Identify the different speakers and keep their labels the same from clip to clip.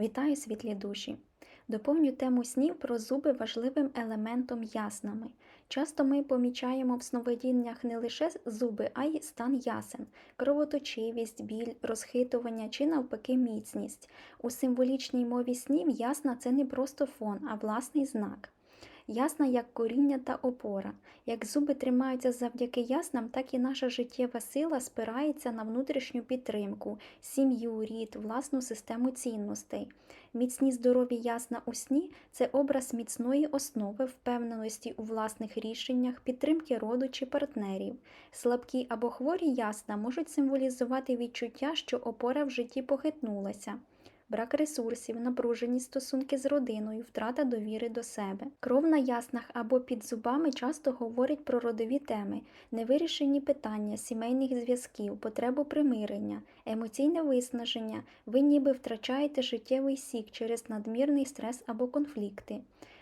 Speaker 1: Вітаю світлі душі! Доповню тему снів про зуби важливим елементом яснами. Часто ми помічаємо в сновидіннях не лише зуби, а й стан ясен, кровоточивість, біль, розхитування чи навпаки міцність. У символічній мові снів ясна це не просто фон, а власний знак. Ясна як коріння та опора. Як зуби тримаються завдяки яснам, так і наша життєва сила спирається на внутрішню підтримку, сім'ю, рід, власну систему цінностей. Міцні здорові ясна у сні це образ міцної основи, впевненості у власних рішеннях, підтримки роду чи партнерів. Слабкі або хворі ясна можуть символізувати відчуття, що опора в житті похитнулася. Брак ресурсів, напружені стосунки з родиною, втрата довіри до себе. Кров на яснах або під зубами часто говорить про родові теми, невирішені питання, сімейних зв'язків, потребу примирення, емоційне виснаження. Ви ніби втрачаєте життєвий сік через надмірний стрес або конфлікти.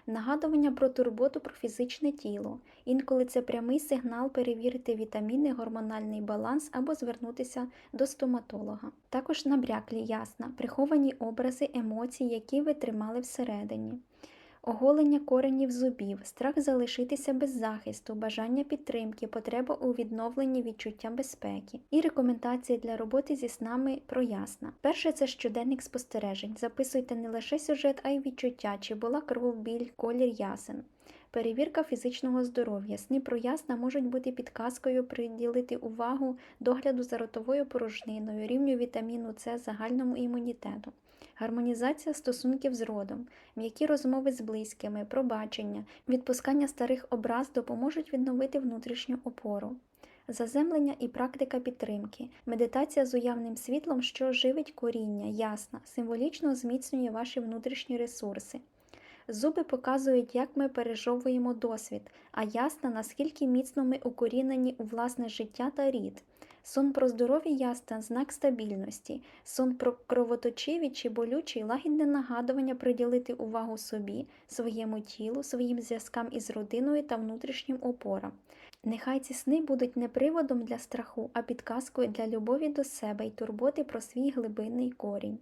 Speaker 1: Нагадування про турботу про фізичне тіло. Інколи це прямий сигнал перевірити вітаміни, гормональний баланс або звернутися до стоматолога. Також набряклі ясна, приховані образи емоцій, які ви тримали всередині. Оголення коренів зубів, страх залишитися без захисту, бажання підтримки, потреба у відновленні відчуття безпеки і рекомендації для роботи зі снами проясна. Перше це щоденник спостережень. Записуйте не лише сюжет, а й відчуття, чи була кров, біль, колір ясен. Перевірка фізичного здоров'я. Сни про ясна можуть бути підказкою приділити увагу догляду за ротовою порожниною, рівню вітаміну С, загальному імунітету. Гармонізація стосунків з родом, м'які розмови з близькими, пробачення, відпускання старих образ допоможуть відновити внутрішню опору. Заземлення і практика підтримки, медитація з уявним світлом, що живить коріння, ясна, символічно зміцнює ваші внутрішні ресурси. Зуби показують, як ми пережовуємо досвід, а ясна, наскільки міцно ми укорінені у власне життя та рід. Сон про здоров'я ясна знак стабільності, сон про кровоточиві чи болючий лагідне нагадування приділити увагу собі, своєму тілу, своїм зв'язкам із родиною та внутрішнім опорам. Нехай ці сни будуть не приводом для страху, а підказкою для любові до себе й турботи про свій глибинний корінь.